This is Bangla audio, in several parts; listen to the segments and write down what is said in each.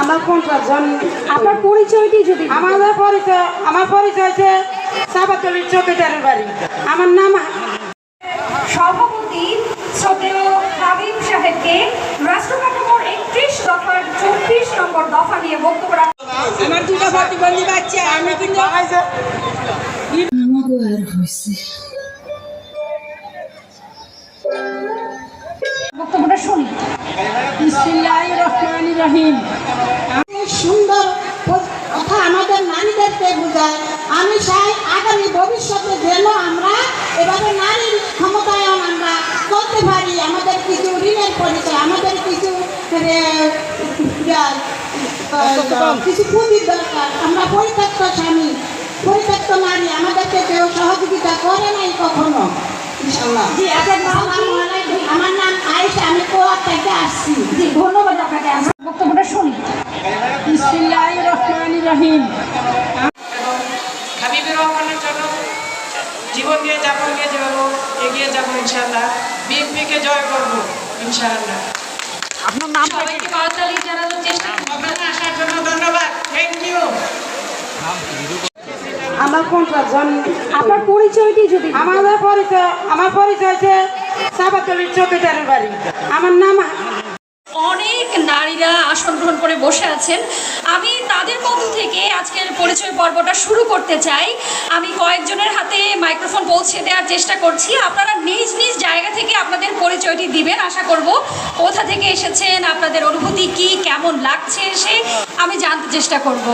আমার কোনটা জন আপনার পরিচয়টি যদি আমাদের পরিচয় আমার পরিচয় হচ্ছে সাবাতলির চৌকিদারের বাড়ি। আমার নাম সভাপতি শ্রদ্ধেয় হাবিব সাহেবকে রাষ্ট্র কাঠামোর একত্রিশ দফার চব্বিশ নম্বর দফা নিয়ে বক্তব্য রাখ- আমার দুটো প্রতিবন্ধী বাচ্চা আমি কিন্তু আমাকে আর হয়েছে। বক্তব্যটা শুনি বিসমিল্লাহির রহমানির রহিম। সুন্দর কথা আমাদের নারীদেরকে বোঝায়। আমি চাই আগামী ভবিষ্যতে যেন আমরা এভাবে নারীর ক্ষমতায়ন আমরা করতে পারি। আমাদের কিছু ঋণের পরিচয় আমাদের কিছু কিছু পুঁজির দরকার। আমরা পরিত্যক্ত স্বামী পরিত্যক্ত নারী আমাদেরকে কেউ সহযোগিতা করে নাই কখনো। আলাইকুম। আমার নাম আয়েশা আমি কোয়া থেকে আসছি ধন্যবাদ আপনাকে। বক্তব্যটা শুনি। রহিম এবং হাবিবুর রহমানের জন্য জীবন দিয়ে যাপন দিয়ে যাব এগিয়ে যাব ইনশাআল্লাহ বিএনপিকে জয় করব ইনশাআল্লাহ। সবাইকে করতালি জানানোর চেষ্টা ওখানে আসার জন্য ধন্যবাদ। থ্যাংক ইউ আমার কোনটা জন আপনার পরিচয়টি যদি আমাদের পরিচয় আমার পরিচয় হচ্ছে সাবাতলির চৌকিদারের বাড়ি। আমার নাম অনেক নারীরা আসন গ্রহণ করে বসে আছেন। আমি তাদের মধ্য থেকে আজকের পরিচয় পর্বটা শুরু করতে চাই। আমি কয়েকজনের হাতে মাইক্রোফোন পৌঁছে দেওয়ার চেষ্টা করছি। আপনারা নিজ নিজ জায়গা থেকে আপনাদের পরিচয়টি দিবেন। আশা করব কোথা থেকে এসেছেন, আপনাদের অনুভূতি কি, কেমন লাগছে, সে আমি জানতে চেষ্টা করব।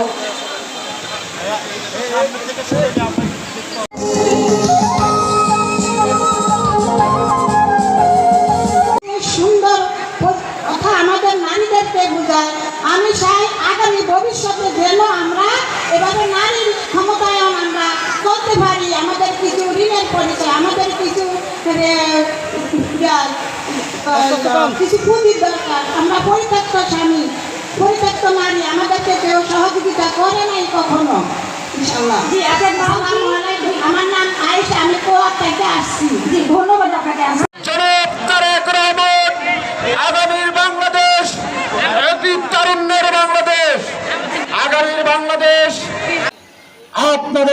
ভবিষ্যতে যেন আমরা এভাবে নারীর ক্ষমতায়ন আমরা করতে পারি আমাদের কিছু ঋণের পরিচয় আমাদের কিছু আহ, কিছু পুঁজির দরকার। আমরা পরিত্যক্ত স্বামী পরিত্যক্ত নারী আমাদেরকে কেউ সহযোগিতা করে নাই কখনো কি? আমার নাম আয়েশা আমি কোয়া থেকে আসছি ধন্যবাদ আপনাকে।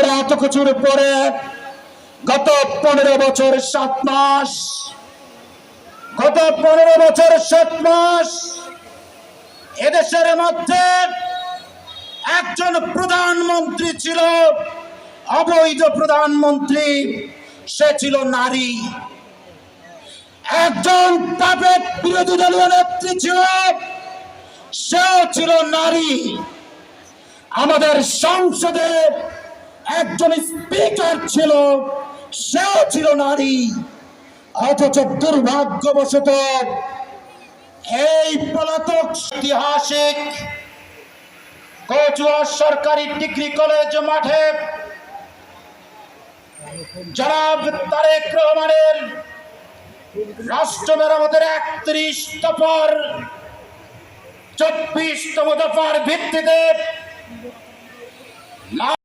আপনাদের এত কিছুর পরে গত পনেরো বছর সাত মাস, গত পনেরো বছর সাত মাস এদেশের মধ্যে একজন প্রধানমন্ত্রী ছিল, অবৈধ প্রধানমন্ত্রী, সে ছিল নারী। একজন পাপের বিরোধী দলীয় নেত্রী ছিল, সেও ছিল নারী। আমাদের সংসদে একজন স্পিকার ছিল, সেও ছিল নারী। অথচ দুর্ভাগ্যবশত এই পলাতক ঐতিহাসিক কচুয়া সরকারি ডিগ্রি কলেজ মাঠে জনাব তারেক রহমানের রাষ্ট্র মেরামতের একত্রিশ দফার, চব্বিশতম দফার ভিত্তিতে